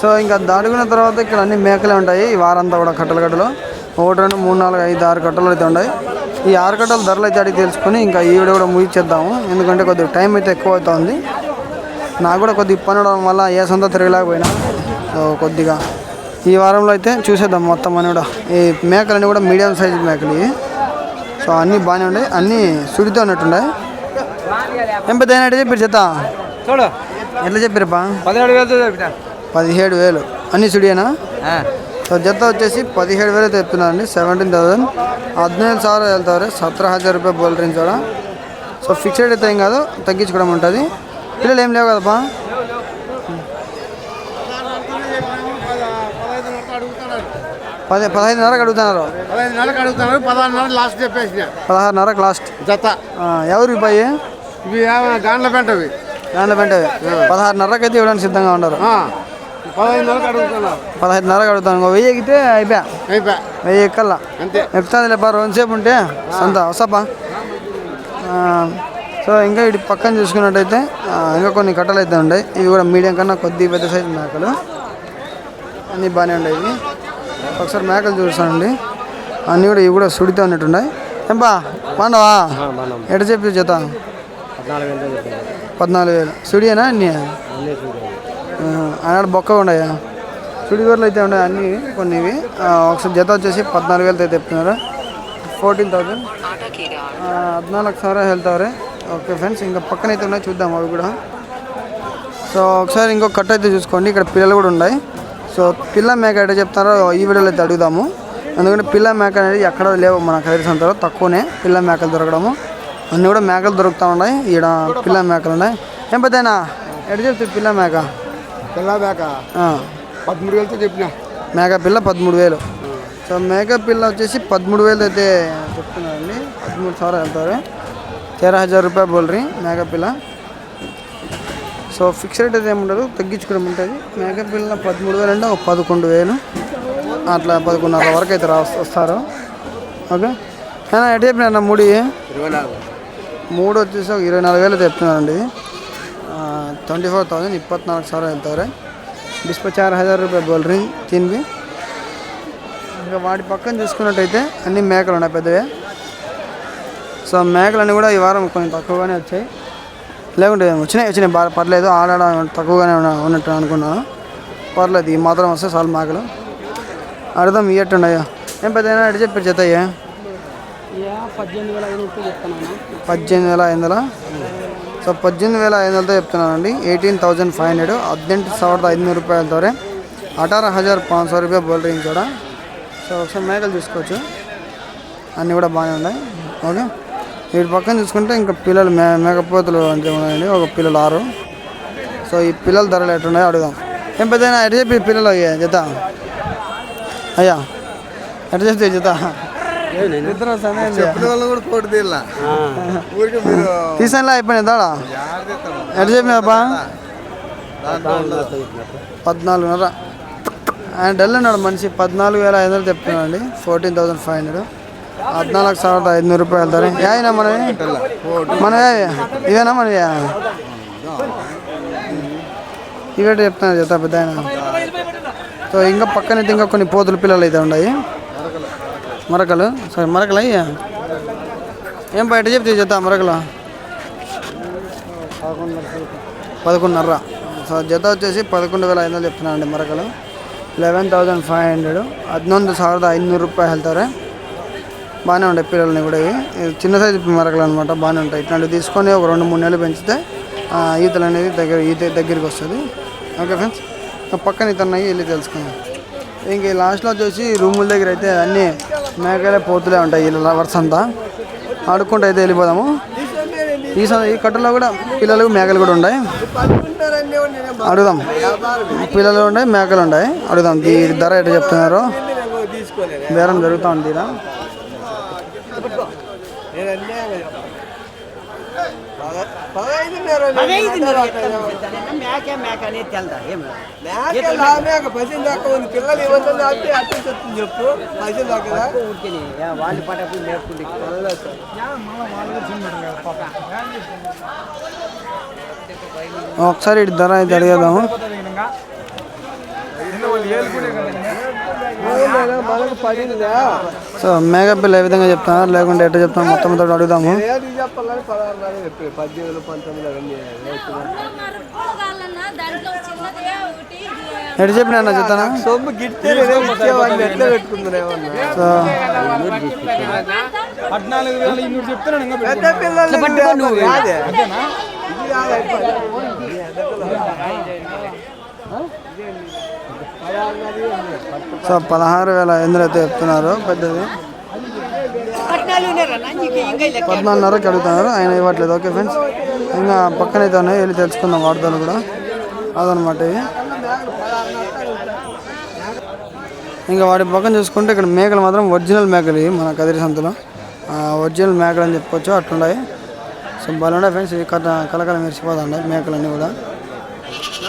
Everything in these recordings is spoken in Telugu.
సో ఇంకా దాడుకున్న తర్వాత ఇక్కడ అన్ని మేకలే ఉంటాయి. ఈ వారంతా కూడా కట్టలు కట్టలు ఒకటి రెండు మూడు నాలుగు ఐదు ఆరు కట్టలు అయితే ఉన్నాయి. ఈ ఆరు కట్టల ధరలు అయితే అడిగి తెలుసుకొని ఇంకా ఈ వీడియో కూడా ముగించేద్దాము ఎందుకంటే కొద్దిగా టైం అయితే ఎక్కువ అవుతుంది నాకు కూడా కొద్దిగా పని అవడం వల్ల ఏ సొంత తిరగలేకపోయినా. సో కొద్దిగా ఈ వారంలో అయితే చూసేద్దాం మొత్తం అని కూడా. ఈ మేకలన్నీ కూడా మీడియం సైజ్ మేకలు సో అన్నీ బాగానే ఉన్నాయి. అన్నీ సుడితో ఉన్నట్టున్నాయి. ఏం పెద్ద అయినట్టు చెప్పారు చూడు. ఎట్లా చెప్పారప్పా పదిహేడు పదిహేడు వేలు. అన్ని సుడియేనా? సో జత వచ్చేసి పదిహేడు వేలు తెస్తున్నారండి సెవెంటీన్ థౌసండ్. హద్నైదు సార్లు వెళ్తారు. సత్ర హజార్ రూపాయ బోల్డ్రింగ్ కూడా. సో ఫిక్స్డ్ అయితే ఏం కాదు. తగ్గించుకోవడం ఉంటుంది. పిల్లలు ఏం లేవు కదా పది పదహైదున్నరకు అడుగుతున్నారు. పదహైదున్నరకు అడుగుతున్నారు. పదహారు లాస్ట్ చెప్పేసి పదహారున్నరకు లాస్ట్ జత. ఎవరు పోయి ఇవి గాండ్ల పెంటవి గాండ్ల పెంటవి పదహారున్నరకు అయితే ఇవ్వడానికి సిద్ధంగా ఉండరు పదహైదున్నరకు అడుగుతాను. వెయ్యి ఎక్కితే అయిపోయా? అయిపోయా? వెయ్యి ఎక్కల్లా? అంతే. ఎక్కుతుంది లేపా రెండుసేపు ఉంటే? సంత వస్తాపా సో ఇంకా ఇటు పక్కన చూసుకున్నట్టయితే ఇంకా కొన్ని కట్టలు అయితే ఉన్నాయి. ఇవి కూడా మీడియం కన్నా కొద్ది పెద్ద సైజు మేకలు. అన్నీ బాగానే ఉన్నాయి ఇవి. ఒకసారి మేకలు చూస్తానండి. అన్నీ కూడా ఇవి కూడా సుడితో ఉన్నట్టున్నాయి. ఏంపా బాగున్నావా? ఎట చెప్పి జత పద్నాలుగు వేలు సుడియేనా అన్నీ ఆనాడు బొక్క ఉన్నాయా చుడిగోర్లు అయితే ఉన్నాయి అన్ని? కొన్ని ఇవి ఒకసారి జత వచ్చేసి పద్నాలుగు వేలతో అయితే చెప్తున్నారు. ఫోర్టీన్ థౌజండ్ హద్నాలుగు సారా వెళ్తారే. ఓకే ఫ్రెండ్స్ ఇంకా పక్కన అయితే ఉన్నాయి చూద్దాం అవి కూడా. సో ఒకసారి ఇంకొక కట్ అయితే చూసుకోండి. ఇక్కడ పిల్లలు కూడా ఉన్నాయి. సో పిల్ల మేక అయితే చెప్తారో ఈ వీడియోలో అయితే అడుగుదాము. ఎందుకంటే పిల్ల మేక అనేది ఎక్కడ లేవు మన కదిరి అంతలో తక్కువనే పిల్ల మేకలు దొరకడము. అన్నీ కూడా మేకలు దొరుకుతూ ఉన్నాయి. ఈడ పిల్ల మేకలు ఉన్నాయి. ఏం పెద్దనా ఎడ చెప్తే పిల్ల మేక? పిల్ల మేక పదమూడు వేలతో చెప్పిన. మేక పిల్ల పదమూడు వేలు. సో మేక పిల్ల వచ్చేసి పదమూడు వేలు అయితే చెప్తున్నారండి. పదమూడు సార్ వెళ్తారు. తేరా హజార్ రూపాయలు బోల్రీ మేక పిల్ల. సో ఫిక్స్ రేట్ అయితే ఏముండదు తగ్గించుకోవడం ఉంటుంది. మేక పిల్ల పదమూడు వేలు అంటే ఒక పదకొండు వేలు. అట్లా పదకొండున్నర వరకు అయితే రా వస్తారు. ఓకే? ఎటు ఇరవై నాలుగు. మూడు వచ్చేసి ఒక ఇరవై నాలుగు వేలు చెప్తున్నారండి. ట్వంటీ ఫోర్ థౌసండ్ ಇಪ್ಪತ್ನಾಲ್ಕು ಸಾವಿರ ಹೇಳ್ತಾರೆ డిస్పో చార్ హజార్ రూపాయలు బోల్రీ తినివి ఇంకా వాటి పక్కన చూసుకున్నట్టయితే అన్ని మేకలు ఉన్నాయి పెద్దవే సో మేకలన్నీ కూడా ఈ వారం కొంచెం తక్కువగానే వచ్చాయి లేకుంటే వచ్చినాయి వచ్చినాయి బాగా పర్లేదు ఆడాడ తక్కువగానే ఉన్న- ఉన్నట్టు అనుకున్నాను పర్లేదు ఈ మాత్రం వస్తే చాలు మేకలు అర్థం ఇయ్యట్టు ఉన్నాయా ఏం పెద్ద అడిగి చెప్పారు జత అయ్యా పద్దెనిమిది వేల ఐదు రూపాయలు చెప్తున్నాను పద్దెనిమిది వేల ఐదు వందల సో పద్దెనిమిది వేల ఐదు వందలతో చెప్తున్నానండి ఎయిటీన్ థౌజండ్ ఫైవ్ హండ్రెడ్ ಹದಿನೆಂಟು ಸಾವಿರದ ಐದುನೂರು ರೂಪಾಯಿ ಹೇಳ್ತವ್ರೆ అఠార హజార్ పాంచ్ సో రూపాయ బోల్ రేంజ్ కూడా సో ఒకసారి మేకలు చూసుకోవచ్చు అన్నీ కూడా బాగానే ఉన్నాయి ఓకే వీటి పక్కన చూసుకుంటే ఇంకా పిల్లలు మే మేకపోతులు అంతే ఉన్నాయండి ఒక పిల్లలు ఆరు సో ఈ పిల్లల ధరలు ఎట్టున్నాయో అడుగుదాం ఏం పెద్ద ఎటు చెప్పి పిల్లలు అయ్యా జత అయ్యా ఎటు చెప్తే జత ఇద్దరు సమయం వాళ్ళు కూడా పోటీ తీయాల ఊరికి మీరు తీసానులే అయిపోయినాయి దాడా ఎటు చెప్పినాపా పద్నాలుగున్నర ఆయన డల్ ఉన్నాడు మనిషి పద్నాలుగు వేల ఐదు వందలు చెప్తున్నాడు అండి ఫోర్టీన్ థౌసండ్ ఫైవ్ హండ్రెడ్ హద్నాలుగు ಸಾವಿರದ ఐదునూరు రూపాయలు వెళ్తారు యాయినా మనవి మనవే ఇవేనా మనవి ఇవేట చెప్తున్నారు జత పెద్ద ఆయన సో ఇంకా పక్కనైతే ఇంకా కొన్ని పోతుల పిల్లలు అయితే ఉన్నాయి మరకలు సరే మరకలు అయ్యా ఏం బయట చెప్తే జత మరకలు పదకొండున్నర సో జత వచ్చేసి పదకొండు వేల ఐదు వందలు చెప్తున్నానండి మరకలు లెవెన్ థౌజండ్ ఫైవ్ హండ్రెడ్ ಹನ್ನೊಂದು ಸಾವಿರದ ಐದುನೂರು ರೂಪಾಯಿ ಹೇಳ್ತಾರೆ బాగానే ఉంటాయి పిల్లల్ని కూడా ఇవి ఇవి చిన్న సైజు మరకలు అనమాట బాగానే ఉంటాయి ఇట్లాంటివి తీసుకొని ఒక రెండు మూడు నెలలు పెంచితే ఆ, ఈతలు అనేది దగ్గర ఈత దగ్గరికి వస్తుంది ఓకే ఫ్రెండ్స్ పక్కన ఈత ఉన్నాయి వెళ్ళి తెలుసుకుందాం ఇంక ఈ లాస్ట్లో వచ్చేసి రూముల దగ్గర అయితే అన్నీ మేకలే పోతులే ఉంటాయి ఈ లవర్స్ అంతా. ఆడుకుంటూ అయితే వెళ్ళిపోదాము. ఈ స- ఈ కట్టలో కూడా పిల్లలు మేకలు కూడా ఉన్నాయి అడుగుదాం. పిల్లలు ఉన్నాయి మేకలు ఉన్నాయి అడుగుదాం. ఈ ధర ఎట్లా చెప్తున్నారు? బేరం జరుగుతూ ఉంది ఈడ. మేకే మేక అనేది తెల్దా? ఏం పిల్లలు ఏమన్నా అంటే అర్థం చెప్తుంది చెప్పు. పైసలు దాకా ఊరికే వాళ్ళు పట్టప్పుడు మేపుకుంటే ఒకసారి ఇటు ధర అయితే పడిందా సో మేకప్ బిల్ ఏ విధంగా చెప్తున్నారు? లేకుంటే ఎట్లా చెప్తాను మొత్తం తోటి అడుగుదాము. ఎటు చెప్పిన అన్న చెప్తానా? సొమ్ము గిట్టే ఎట్లా పెట్టుకుందరేమన్నా సో పదహారు వేల ఎందులో అయితే చెప్తున్నారు. పెద్దది. పద్నాలుగున్నరకి అడుగుతున్నారు. ఆయన ఇవ్వట్లేదు. Okay friends. ఇంకా పక్కన అయితే ఉన్నాయి. వెళ్ళి తెలుసుకుందాం వార్తలు కూడా. అదనమాట ఇవి. ఇంకా వాటి పక్కన చూసుకుంటే ఇక్కడ మేకలు మాత్రం ఒరిజినల్ మేకలు ఇవి మన కదిరి సంతలో. ఒరిజినల్ మేకలు అని చెప్పుకోవచ్చు అట్లున్నాయి. సో బాగున్నాయి ఫ్రెండ్స్. ఇవి కథ కలకల మెరిసిపోతున్నాయి మేకలన్నీ కూడా.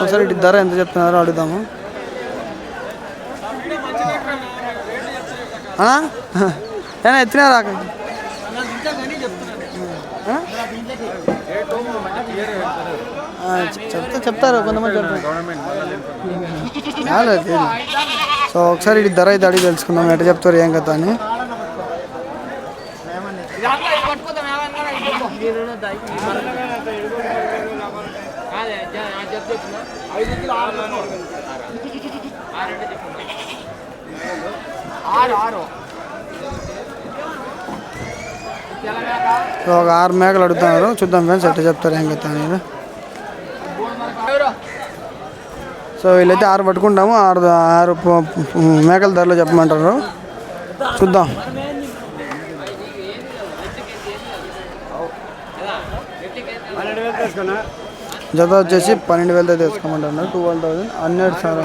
ఒకసారి ఇటు ధర ఎంత చెప్తున్నారో అడుగుదాము. ఎత్తినారా ఆ, చెప్తా చెప్తారు కొంతమంది చెప్తారు సో ఒకసారి ఇటు ధర ఇది అడిగి తెలుసుకుందాం ఎట్లా చెప్తారు ఏం కదా అని సో ఒక ఆరు మేకలు అడుగుతున్నారు. చూద్దాం ఫ్రెండ్స్ ఎట్లా చెప్తారు ఏం కదా సో వీళ్ళైతే ఆరు పట్టుకుంటాము. ఆరు ఆరు మేకల ధరలు చెప్పమంటారు. చూద్దాం. జత వచ్చేసి పన్నెండు వేలతో తీసుకోమంటారు two one thousand. Hundred sir.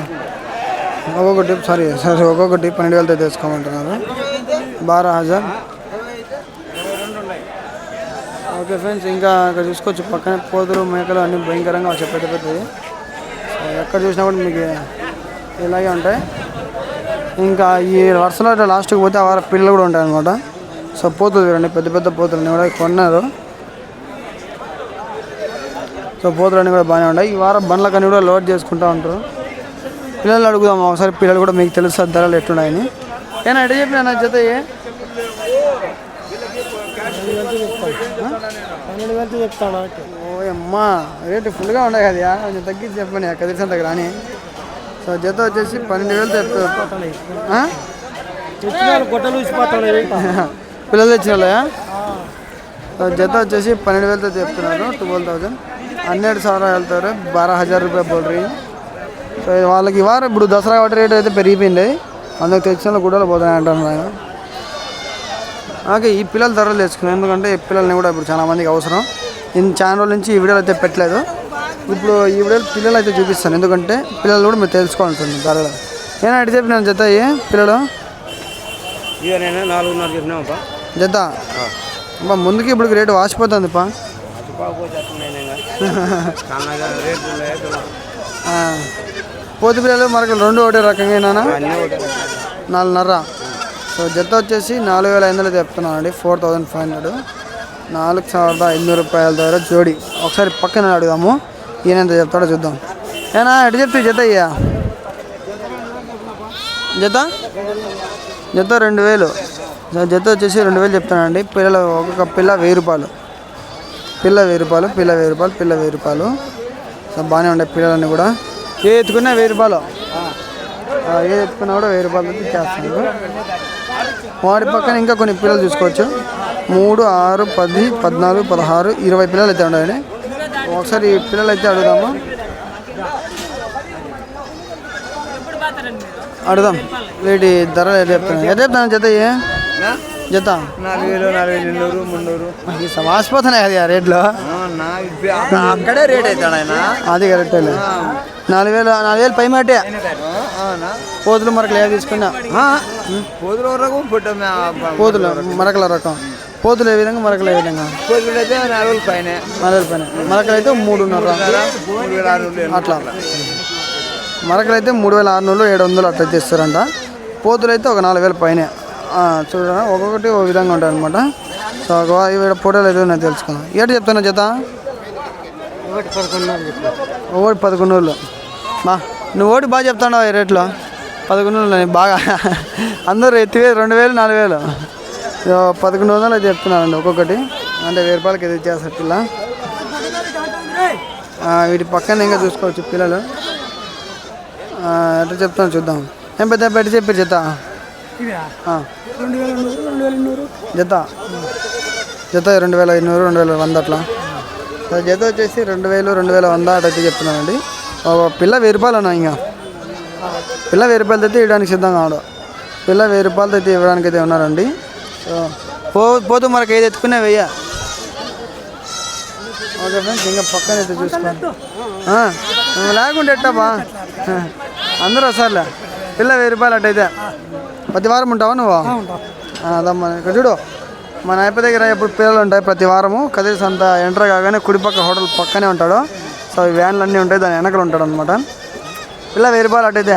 ఒక్కొక్కటి సారీ సారీ ఒక్కొక్కటి పన్నెండు వేలతో తీసుకోమంటున్నారు బారా హజార్ ఓకే ఫ్రెండ్స్ ఇంకా ఇక్కడ చూసుకోవచ్చు. పక్కనే పోతులు మేకలు అన్ని భయంకరంగా వచ్చాయి పెద్ద పెద్దవి. ఎక్కడ చూసినా కూడా మీకు ఇలాగే ఉంటాయి. ఇంకా ఈ వరుసలో ఇట్లా లాస్ట్కి పోతే ఆ వార పిల్లలు కూడా ఉంటాయి అనమాట సో పోతులు చూడండి పెద్ద పెద్ద పోతులు కూడా కొన్నారు. సో పోతులన్నీ కూడా బాగానే ఉన్నాయి. ఈ వారం బండ్లకన్నీ కూడా లోడ్ చేసుకుంటూ ఉంటారు. పిల్లలు అడుగుదాం ఒకసారి పిల్లలు కూడా మీకు తెలుస్తుంది ధరలు ఎట్లున్నాయని. నేను ఎట్లా చెప్పిన నా జత ఏ? వేలతో ఓ అమ్మా రేటు ఫుల్గా ఉన్నాయి కదా కొంచెం తగ్గించి చెప్పండి అక్కడ తెలిసిన దగ్గర అని. సో జత వచ్చేసి పన్నెండు వేలు చెప్తారు పిల్లలు తెచ్చిన సో జత వచ్చేసి పన్నెండు వేలతో చెప్తున్నారు ట్వెల్వ్ థౌజండ్ హండ్రెడ్ సార్ వెళ్తారు బారా హజార్ రూపాయ బోల్రీ సో వాళ్ళకి వారం ఇప్పుడు దసరా కాబట్టి రేట్ అయితే పెరిగిపోయింది. అందుకు తెచ్చిన గుడ్డలు పోతున్నాయి అంటారు ఆయన ఓకే ఈ పిల్లల ధరలు తెచ్చుకున్నాను ఎందుకంటే ఈ పిల్లల్ని కూడా ఇప్పుడు చాలా మందికి అవసరం. ఇన్ని చాలా రోజుల నుంచి ఈ వీడియోలు అయితే పెట్టలేదు. ఇప్పుడు ఈ వీడియోలు పిల్లలు అయితే చూపిస్తాను. ఎందుకంటే పిల్లలు కూడా మీరు తెలుసుకోవాల్సింది ధరలు. నేను అడిగి చెప్పినాను జత పిల్లలు? నాలుగున్నర జత? అబ్బా ముందుకి ఇప్పుడు రేటు వాసిపోతుంది పా. పోతు పిల్లలు మనకు రెండు ఒకటే రకంగా నాలుగున్నర సో జత వచ్చేసి నాలుగు వేల ఐదు వందలు చెప్తున్నాను అండి ఫోర్ థౌజండ్ ఫైవ్ హండ్రెడ్ నాలుగు ಸಾವಿರದ ఐదునూరు రూపాయల దగ్గర జోడి ఒకసారి పక్కన అడుగుదాము ఈయన ఎంత చెప్తాడో చూద్దాం ఏనా ఎటు చెప్తే జత అయ్యా జత జత రెండు వేలు జ- జత వచ్చేసి రెండు వేలు చెప్తానండి పిల్లలు ఒక్కొక్క పిల్ల వెయ్యి రూపాయలు పిల్ల వెయ్యి రూపాయలు పిల్ల వెయ్యి రూపాయలు పిల్ల వెయ్యి రూపాయలు సో బాగానే ఉండే పిల్లలన్నీ కూడా ఏ ఎత్తుకున్నా వెయ్యి రూపాయలు. ఆ, ఏ ఎత్తుకున్నా కూడా వెయ్యి రూపాయలు చేస్తున్నారు. వాటి పక్కన ఇంకా కొన్ని పిల్లలు చూసుకోవచ్చు. మూడు ఆరు పది పద్నాలుగు పదహారు ఇరవై పిల్లలు అయితే ఉండాలని ఒకసారి పిల్లలు అయితే అడుగుదాము. అడుగుదాం. వీటి ధర ఎట్లా చెప్తాను ఎట్లా చెప్తాను జత ఏ? జత? నాలుగు వేలు నాలుగు వేలు ఇన్నూరు మున్నూరు ఈ వాసిపోతున్నాయి అది ఆ రేట్లో? అక్కడే రేట్ అవుతాడు ఆయన. అది కరెక్ట్ నాలుగు వేలు నాలుగు వేలు పై మాటే. పోతులు మరకలు ఏవి తీసుకున్నా? పోదుల వరకు పోతులు మరకల రకం. పోతులు ఏ విధంగా మరకలు ఏ విధంగా? పోదులు అయితే నాలుగు వేలు పైన. నాలుగు వేలు పైన. మరకలు అయితే మూడున్నర. అట్లా. మరకలు అయితే మూడు వేల ఆరు వందలు ఏడు వందలు అట్లా తెస్తారంట. పోతులు అయితే ఒక నాలుగు వేల పైన. చూడండి ఒక్కొక్కటి ఒక విధంగా ఉంటాయి అనమాట సో ఇవి ఫోటోలు అయితే నేను తెలుసుకున్నాను ఏంటి చెప్తాను జత? ఒకటి పదకొండు రోజులు బా నువ్వు ఓటి బాగా చెప్తాను ఈ రేట్లో? పదకొండు వందలు బాగా అందరూ ఎత్తివే రెండు వేలు నాలుగు వేలు. ఇదో పదకొండు వందలు అయితే చెప్తున్నానండి ఒక్కొక్కటి. అంటే వెయ్యి రూపాయలకి అయితే ఇచ్చేస్తారు పిల్ల. వీటి పక్కన ఇంకా చూసుకోవచ్చు పిల్లలు. ఎట్లా చెప్తాను చూద్దాం. ఏం పెద్ద పెట్టి చెప్పారు ఆ. జత. జత రెండు వేల ఐదునూరు రెండు వేల వంద అట్లా. జత వచ్చేసి రెండు వేలు రెండు వేల వంద అటైతే చెప్తున్నానండి. పిల్ల వెయ్యి రూపాయలు అన్నా ఇంకా. పిల్ల వెయ్యి రూపాయలతో అయితే ఇవ్వడానికి సిద్ధంగా ఉన్నాడు. పిల్ల వెయ్యి రూపాయలతో అయితే ఇవ్వడానికి అయితే ఉన్నారండి. పో పోతూ మనకి ఏది ఎత్తుకునే వెయ్య. ఓకే ఫ్రెండ్స్ ఇంకా పక్కన అయితే చూసుకోండి. లేకుంటే ఎట్టాబా ఆ, అందరూ వస్తారులే. పిల్ల వెయ్యి రూపాయలు అట్టయితే ప్రతి వారం ఉంటావా నువ్వు? ఆ, అదమ్మా ఇక్కడ చూడు మన అయిపో దగ్గర ఎప్పుడు పిల్లలు ఉంటాయి ప్రతి వారము కదిరి సంత ఎంటర్ కాగానే కుడిపక్క హోటల్ పక్కనే ఉంటాడు. సో ఈ వ్యాన్లు అన్నీ ఉంటాయి దాని వెనకలు ఉంటాడు అనమాట పిల్ల వెయ్యి రూపాయలు అట్టయితే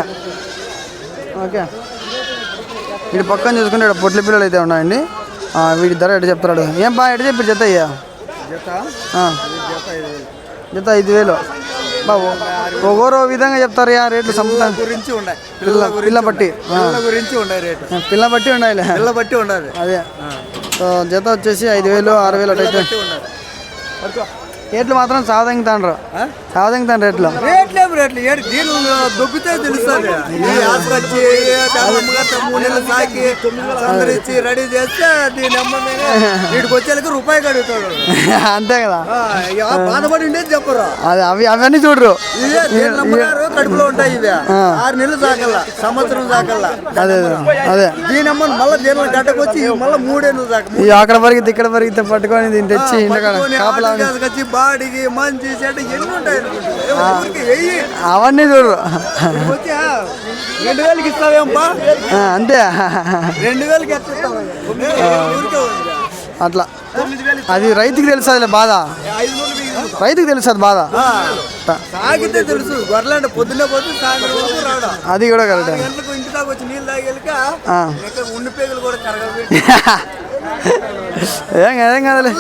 ఓకే. వీడి పక్కన చూసుకుంటే ఇక్కడ పొట్లి పిల్లలు అయితే ఉన్నాయండి. వీడి ధర ఎటు చెప్తాడు? ఏం బా ఎటు చెప్పి జత అయ్యా? ఆ. జత ఐదు వేలు. బాబు. విధంగా చెప్తారు యా రేట్లు సంపుతాను గురించి ఉన్నాయి పిల్ల పిల్ల బట్టి ఆ. పిల్లల గురించి ఉన్నాయి రేటు. పిల్ల బట్టి ఉండాలి పిల్ల బట్టి ఉండాలి. అదే. సో జత వచ్చేసి ఐదు వేలు ఆరు వేలు అటైతే రేట్లు మాత్రం సావదంగుతాండ్రు సావదంగుతాను రేట్లు రేట్లు ఏం రేట్లు? ఏడు దీని దొబ్బితే తెలుస్తుంది. సాకి సందరించి రెడీ చేస్తే దీని వీడికి వచ్చేలకు రూపాయి కడుగుతాడు. అంతే కదా. బాధపడి ఉండేది చెప్పరు? అది అవి అవన్నీ చూడరు. కడుపులో ఉంటాయి ఇవే. ఆరు నెలలు సాకల్లా సంవత్సరం సాకల్లా అదే అదే దీని అమ్మని మళ్ళీ దీని గడ్డకొచ్చి మళ్ళీ మూడేళ్ళు సాక ఈ అక్కడ పరిగితే ఇక్కడ పరిగితే పట్టుకొని దీన్ని తెచ్చి ఇంటికాడ కాపలా వచ్చి బాడికి మంచి చెడ్డ ఎన్ని ఉంటాయి? అవన్నీ ఆ, రెండు వేలకి ఇస్తావేంపా? అంతే. రెండు వేలకి. అట్లా. అది రైతుకి తెలుసు అది బాధ. రైతుకి తెలుసు అది బాధ. తాగితే తెలుసు. గొర్రెలంటే పొద్దున్నే పోతే సాయంత్రం రావడం. అది కూడా కరెక్ట్. ఇంటి దాకా వచ్చి నీళ్ళు తాగేళ్ళక ఉండి పేగులు కూడా కరగబెట్టి ఏం ఏం కదలే.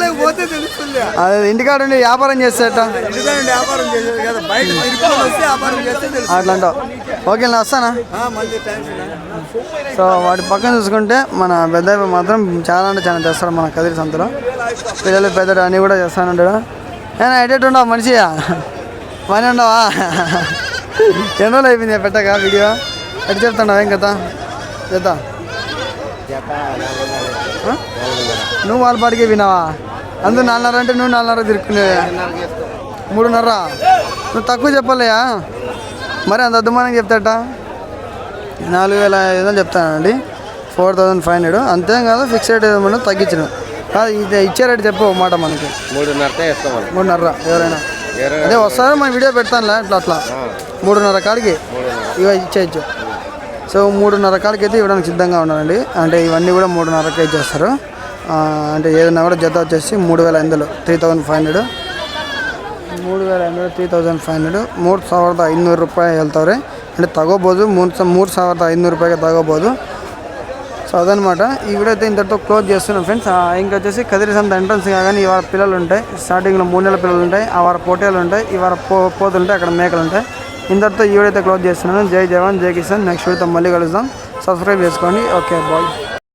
అదే ఇంటికాడ ఉండి వ్యాపారం చేసేట. ఎందుకంటే వ్యాపారం చేసేది కదా బయట తిరుపతి వస్తే వ్యాపారం చేస్తే తెలుసు అట్లా అంటావు ఓకే నేను వస్తానా? ఆ, మంచి థ్యాంక్స్ సో వాటి పక్కన చూసుకుంటే మన పెద్ద మాత్రం చాలా అంటే చాలా చేస్తారు మన కదిరి సంతలో. పిల్లలు పెద్దలు అన్నీ కూడా చేస్తానంటాడు. ఏనా ఎటెట్ ఉండవు మనిషియా? పని ఉండవా? ఎన్ని రోజులు అయిపోయింది పెట్టక వీడియో? ఎటు చెప్తున్నావు ఏం కదా చేద్దా? నువ్వు వాళ్ళ పాటికి వినావా? అందరూ నాలుగున్నర అంటే నువ్వు నాలుగున్నర తిరుక్కునేవే. మూడున్నర? నువ్వు తక్కువ చెప్పలేయా? మరి అంత అద్దుమానం చెప్తాట నాలుగు వేల ఐదు వందలు చెప్తానండి. Four thousand five hundred. అంతేం కాదు ఫిక్స్ రేట్ ఏమన్నా తగ్గించిన. కాదు ఇది ఇచ్చే రేట్ చెప్పు ఒక మాట మనకి. ఇస్తామని మూడున్నర ఎవరైనా. అదే వస్తారు? మన వీడియో పెడతానులే అట్లా అట్లా. మూడున్నర కాడికి? ఇవ ఇచ్చేయచ్చు సో మూడున్నర కాడికి అయితే ఇవ్వడానికి సిద్ధంగా ఉన్నానండి. అంటే ఇవన్నీ కూడా మూడున్నరకే ఇచ్చేస్తారు. అంటే ఏదన్నా కూడా జత వచ్చేసి మూడు వేల ఐదు త్రీ థౌజండ్ ఫైవ్ హండ్రెడ్ వేల ఐదు ಅಂದರೆ త్రీ థౌజండ్ ఫైవ్ హండ్రెడ్ మూడు ಸಾವಿರದ ಐನೂರು రూపాయలు వెళ్తారు అంటే ತಗೋಬೋದು మూడు మూడు ಸಾವಿರದ ఐదు రూపాయలు తగ్గబోదు. సో అదనమాట ఈ వీడియో అయితే ఇంతటితో క్లోజ్ చేస్తున్నాం ఫ్రెండ్స్ ఇంకా వచ్చేసి కదిరిసంత ఎంట్రన్స్ కాగానే ఇవాళ పిల్లలు ఉంటాయి. స్టార్టింగ్లో మూడు నెలల పిల్లలు ఉంటాయి. ఆ వారి పోటీలు ఉంటాయి. ఈ వార పో పోతులు ఉంటాయి. అక్కడ మేకలు ఉంటాయి. ఇంతటితో ఈ వీడియో అయితే క్లోజ్ చేస్తున్నాను. జై జవాన్ జై కిసాన్. నెక్స్ట్ వీడితో మళ్ళీ కలుద్దాం. సబ్స్క్రైబ్ చేసుకోండి. Okay bye